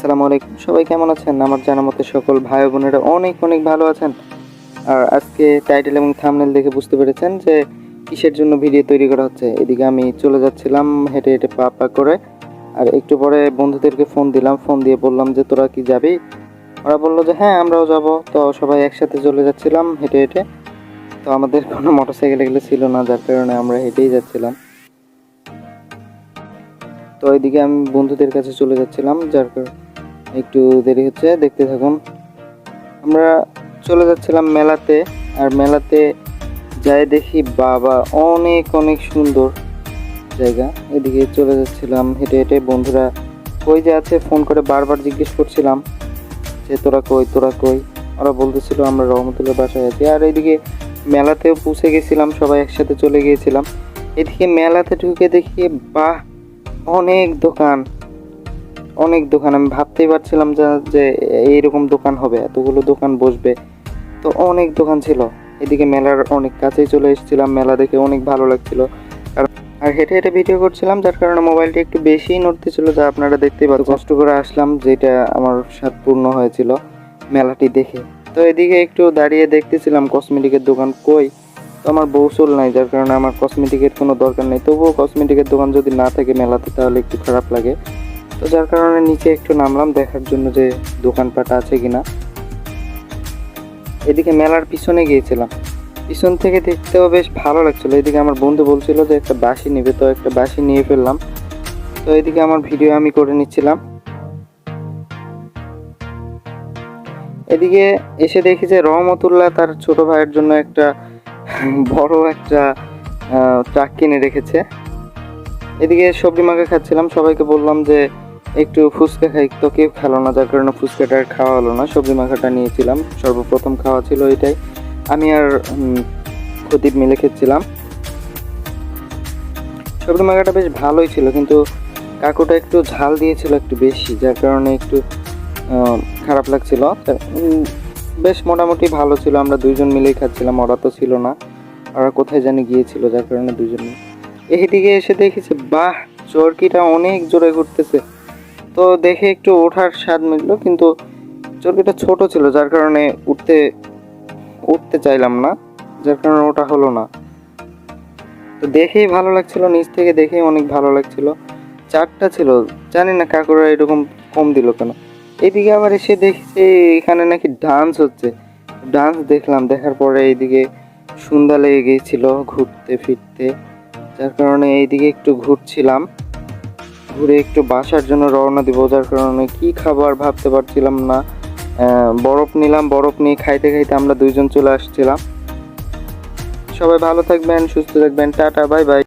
আসসালামু আলাইকুম। সবাই কেমন আছেন? আমার জানা মতে সকল ভাই বোনেরা অনেক অনেক ভালো আছেন। আর আজকে টাইটেল এবং থামনেল দেখে বুঝতে পেরেছেন যে কিসের জন্য ভিডিও তৈরি করা হচ্ছে। এদিকে আমি চলে যাচ্ছিলাম হেঁটে হেঁটে পা পা করে। আর একটু পরে বন্ধুদেরকে ফোন দিলাম। ফোন দিয়ে বললাম যে, তোরা কি যাবি? ওরা বলল যে হ্যাঁ আমরাও যাব। তো সবাই একসাথে চলে যাচ্ছিলাম হেঁটে হেঁটে। তো আমাদের কোনো মোটরসাইকেল এগুলো ছিল না, যার কারণে আমরা হেঁটেই যাচ্ছিলাম। তো এদিকে আমি বন্ধুদের কাছে চলে যাচ্ছিলাম, যার কারণে একটু দেরি হচ্ছে, দেখতে থাকুন। আমরা চলে যাচ্ছিলাম মেলাতে, আর মেলাতে যাই দেখি বাবা অনেক অনেক সুন্দর জায়গা। এদিকে চলে যাচ্ছিলাম, হেঁটে হেঁটে বন্ধুরা কই যে আছে, ফোন করে বারবার জিজ্ঞেস করছিলাম যে, তোরা কই তোরা কই? ওরা বলতেছিল, আমরা রহমতুল্লাহ বাসায় আছি। আর এদিকে মেলাতেও পৌঁছে গেছিলাম, সবাই একসাথে চলে গিয়েছিলাম। এদিকে মেলাতে ঢুকে দেখি, বাহ, অনেক দোকান। অনেক দোকান, আমি ভাবতেই পারছিলাম যে এইরকম দোকান হবে, এতগুলো দোকান বসবে। তো অনেক দোকান ছিল, এদিকে মেলার অনেক কাছেই চলে এসেছিলাম, মেলা দেখে অনেক ভালো লাগছিল। আর হেঁটে হেঁটে ভিডিও করছিলাম, যার কারণে মোবাইলটা একটু বেশিই নড়তেছিল, যা আপনারা দেখতেই পাচ্ছেন। কষ্ট করে আসলাম, যেটা আমার স্বাদ পূর্ণ হয়েছিল মেলাটি দেখে। তো এদিকে একটু দাঁড়িয়ে দেখতেছিলাম কসমেটিকের দোকান কই? তো আমার বৌসল নাই, যার কারণে আমার কসমেটিকের কোনো দরকার নেই। তবুও কসমেটিকের দোকান যদি না থাকে মেলাতে, তাহলে একটু খারাপ লাগে। তো যার কারণে নিচে একটু নামলাম, দেখার জন্য যে দোকানপাট আছে কিনা। এদিকে মেলার পিছনে গিয়েছিলাম। পিছন থেকে দেখতেও বেশ ভালো লাগছিল। এদিকে আমার বন্ধু বলছিল যে একটা বাঁশি নেবে, তো একটা বাঁশি নিয়ে ফেললাম। তো এদিকে আমার ভিডিও আমি করে নিচ্ছিলাম। এদিকে এসে দেখি যে রহমতুল্লাহ তার ছোট ভাইয়ের জন্য একটা বড় একটা ট্রাক কিনে রেখেছে। এদিকে সবজি মাখা খাচ্ছিলাম। সবাইকে বললাম যে একটু ফুচকা খাই। তো কেউ খেলো না, যার কারণে ফুচকাটা আর খাওয়া হলো না। সবজি মাখাটা নিয়েছিলাম। সর্বপ্রথম খাওয়া ছিল এটাই। আমি আর প্রদীপ মিলে খেয়েছিলাম। সবজি মাখাটা বেশ ভালোই ছিল, কিন্তু কাকুটা একটু ঝাল দিয়েছিল একটু বেশি, যার কারণে একটু খারাপ লাগছিল। বেশ মোটামুটি ভালো ছিল। আমরা দুইজন মিলেই খাচ্ছিলাম, ওরা তো ছিল না। ওরা কোথায় জানি গিয়েছিল, যার কারণে দুজন মিলে। এইদিকে এসে দেখেছি, বাহ, চরকিটা অনেক জোরে ঘুরতেছে। তো দেখে একটু ওঠার স্বাদ মিললো, কিন্তু চরকিটা ছোট ছিল, যার কারণে উঠতে উঠতে চাইলাম না, যার কারণে ওটা হলো না। তো দেখেই ভালো লাগছিল, নিচ থেকে দেখেই অনেক ভালো লাগছিল। চারটা ছিল, জানি না কাকুরা এরকম কম দিল কেন। এদিকে আবার এসে দেখছি এখানে নাকি ডান্স হচ্ছে। ডান্স দেখলাম, দেখার পরে এইদিকে সন্ধ্যা লেগে গিয়েছিল ঘুরতে ফিরতে, যার কারণে এইদিকে একটু ঘুরছিলাম। ঘুরে একটু বাসার জন্য রওনা দিব, যার কারণে কি খাবার ভাবতে পারছিলাম না। বরফ নিলাম, বরফ নিয়ে খাইতে খাইতে আমরা দুইজন চলে আসছিলাম। সবাই ভালো থাকবেন, সুস্থ থাকবেন, টাটা, বাই বাই।